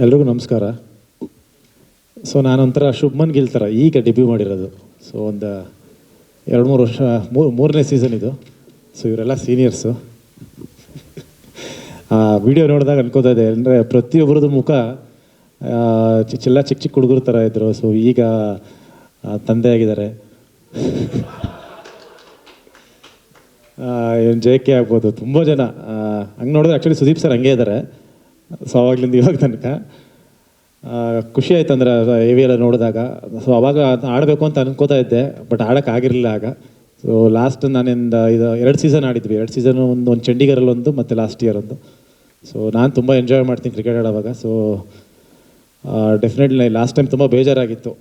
ಎಲ್ರಿಗೂ ನಮಸ್ಕಾರ. ಸೊ ನಾನೊಂಥರ ಶುಭ್ಮನ್ ಗಿಲ್ ಥರ ಈಗ ಡೆಬ್ಯೂ ಮಾಡಿರೋದು. ಸೊ ಒಂದು ಎರಡು ಮೂರು ವರ್ಷ ಮೂರು ಮೂರನೇ ಸೀಸನ್ ಇದು. ಸೊ ಇವರೆಲ್ಲ ಸೀನಿಯರ್ಸು ವಿಡಿಯೋ ನೋಡಿದಾಗ ಅನ್ಕೋತಾ ಇದೆ ಅಂದರೆ ಪ್ರತಿಯೊಬ್ಬರದ್ದು ಮುಖ ಚಿಲ್ಲ ಚಿಕ್ಕ ಚಿಕ್ಕ ಹುಡುಗರ ಥರ ಇದ್ದರು ಸೊ ಈಗ ತಂದೆ ಆಗಿದ್ದಾರೆ. ಏನು ಜೆ ಕೆ ಆಗ್ಬೋದು, ತುಂಬ ಜನ. ಹಂಗೆ ನೋಡಿದ್ರೆ ಆ್ಯಕ್ಚುಲಿ ಸುದೀಪ್ ಸರ್ ಹಂಗೆ ಇದ್ದಾರೆ. ಸೊ ಅವಾಗ್ಲಿಂದ ಇವಾಗ ತನಕ. ಖುಷಿ ಆಯ್ತು ಅಂದ್ರೆ ಎ ವಿ ಎಲ್ಲ ನೋಡಿದಾಗ. ಸೊ ಅವಾಗ ಆಡಬೇಕು ಅಂತ ಅನ್ಕೋತಾ ಇದ್ದೆ ಬಟ್ ಆಡೋಕ್ಕಾಗಿರಲಿಲ್ಲ ಆಗ. ಸೊ ಲಾಸ್ಟ್ ನಾನಿಂದ ಇದು ಎರಡು ಸೀಸನ್ ಆಡಿದ್ವಿ. ಎರಡು ಸೀಸನ್ ಒಂದು ಒಂದು ಚಂಡೀಗರಲ್ಲಿ ಒಂದು ಮತ್ತು ಲಾಸ್ಟ್ ಇಯರ್ ಒಂದು. ಸೊ ನಾನು ತುಂಬ ಎಂಜಾಯ್ ಮಾಡ್ತೀನಿ ಕ್ರಿಕೆಟ್ ಆಡೋವಾಗ. ಸೊ ಡೆಫಿನೆಟ್ಲಿ ಲಾಸ್ಟ್ ಟೈಮ್ ತುಂಬ ಬೇಜಾರಾಗಿತ್ತು.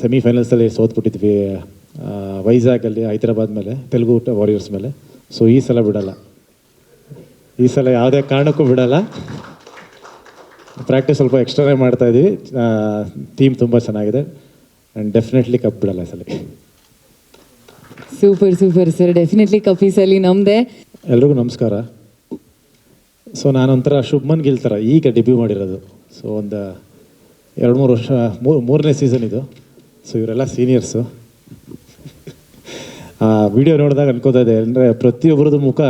ಸೆಮಿಫೈನಲ್ಸಲ್ಲಿ ಸೋತ್ಬಿಟ್ಟಿದ್ವಿ. ವೈಜಾಗಲ್ಲಿ ಹೈದರಾಬಾದ್ ಮೇಲೆ, ತೆಲುಗು ವಾರಿಯರ್ಸ್ ಮೇಲೆ. ಸೊ ಈ ಸಲ ಬಿಡಲ್ಲ. ಈ ಸಲ ಯಾವುದೇ ಕಾರಣಕ್ಕೂ ಬಿಡಲ್ಲ. ಪ್ರಾಕ್ಟೀಸ್ ಸ್ವಲ್ಪ ಎಕ್ಸ್ಟ್ರಾನೇ ಮಾಡ್ತಾ ಇದ್ದೀವಿ ಥೀಮ್ ತುಂಬ ಚೆನ್ನಾಗಿದೆ. ಆ್ಯಂಡ್ ಡೆಫಿನೆಟ್ಲಿ ಕಪ್ ಬಿಡಲ್ಲ ಈ ಸಲ. ಸೂಪರ್ ಸೂಪರ್ ಸರ್ ಡೆಫಿನೆಟ್ಲಿ ಕಪೀಸಲ್ಲಿ ನಮ್ಮದೇ ಎಲ್ರಿಗೂ ನಮಸ್ಕಾರ. ಸೊ ನಾನೊಂಥರ ಶುಭ್ಮನ್ ಗಿಲ್ ಥರ ಈಗ ಡೆಬ್ಯೂ ಮಾಡಿರೋದು. ಸೊ ಒಂದು ಎರಡು ಮೂರು ವರ್ಷ ಮೂರು ಮೂರನೇ ಸೀಸನ್ ಇದು. ಸೊ ಇವರೆಲ್ಲ ಸೀನಿಯರ್ಸು ವಿಡಿಯೋ ನೋಡಿದಾಗ ಅನ್ಕೋತಾ ಇದೆ ಅಂದರೆ ಪ್ರತಿಯೊಬ್ಬರದ್ದು ಮುಖ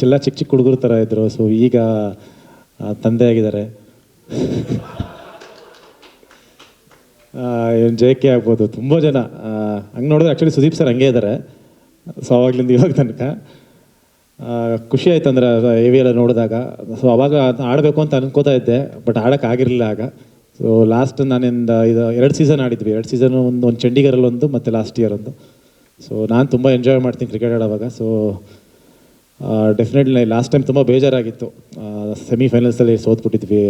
ಚಿಲ್ಲ ಚಿಕ್ಕ ಚಿಕ್ಕ ಹುಡುಗರ ಥರ ಇದ್ದರು ಸೊ ಈಗ ತಂದೆ ಆಗಿದ್ದಾರೆ ಏನು ಜೆ ಕೆ ಆಗ್ಬೋದು, ತುಂಬ ಜನ. ಹಂಗೆ ನೋಡಿದ್ರೆ ಆ್ಯಕ್ಚುಲಿ ಸುದೀಪ್ ಸರ್ ಹಂಗೆ ಇದ್ದಾರೆ. ಸೊ ಅವಾಗ್ಲಿಂದ ಇವಾಗ ತನಕ. ಖುಷಿ ಆಯ್ತು ಅಂದ್ರೆ ಎ ವಿ ಎಲ್ಲ ನೋಡಿದಾಗ. ಸೊ ಅವಾಗ ಆಡಬೇಕು ಅಂತ ಅನ್ಕೋತಾ ಇದ್ದೆ ಬಟ್ ಆಡೋಕ್ಕಾಗಿರಲಿಲ್ಲ ಆಗ. ಸೊ ಲಾಸ್ಟ್ ನಾನಿಂದ ಇದು ಎರಡು ಸೀಸನ್ ಆಡಿದ್ವಿ. ಎರಡು ಸೀಸನ್ ಒಂದು ಒಂದು ಚಂಡೀಗರಲ್ಲಿ ಒಂದು ಮತ್ತು ಲಾಸ್ಟ್ ಇಯರ್ ಒಂದು. ಸೊ ನಾನು ತುಂಬ ಎಂಜಾಯ್ ಮಾಡ್ತೀನಿ ಕ್ರಿಕೆಟ್ ಆಡೋವಾಗ. ಸೊ ಡೆಫಿನೆಟ್ಲಿ ಲಾಸ್ಟ್ ಟೈಮ್ ತುಂಬ ಬೇಜಾರಾಗಿತ್ತು. ಸೆಮಿಫೈನಲ್ಸಲ್ಲಿ ಸೋತ್ಬಿಟ್ಟಿದ್ವಿ.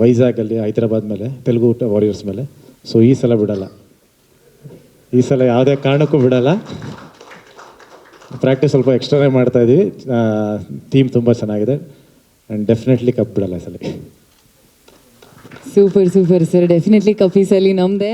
ವೈಜಾಗಲ್ಲಿ ಹೈದರಾಬಾದ್ ಮೇಲೆ, ತೆಲುಗು ವಾರಿಯರ್ಸ್ ಮೇಲೆ. ಸೊ ಈ ಸಲ ಬಿಡಲ್ಲ. ಈ ಸಲ ಯಾವುದೇ ಕಾರಣಕ್ಕೂ ಬಿಡಲ್ಲ. ಪ್ರಾಕ್ಟೀಸ್ ಸ್ವಲ್ಪ ಎಕ್ಸ್ಟ್ರಾನೇ ಮಾಡ್ತಾ ಇದೀವಿ. ಟೀಮ್ ತುಂಬ ಚೆನ್ನಾಗಿದೆ. ಆ್ಯಂಡ್ ಡೆಫಿನೆಟ್ಲಿ ಕಪ್ ಬಿಡಲ್ಲ ಈ ಸಲ ಸೂಪರ್ ಸೂಪರ್ ಸರ್ ಡೆಫಿನೆಟ್ಲಿ ಕಪೀಸಲ್ಲಿ ನಮ್ಮದೇ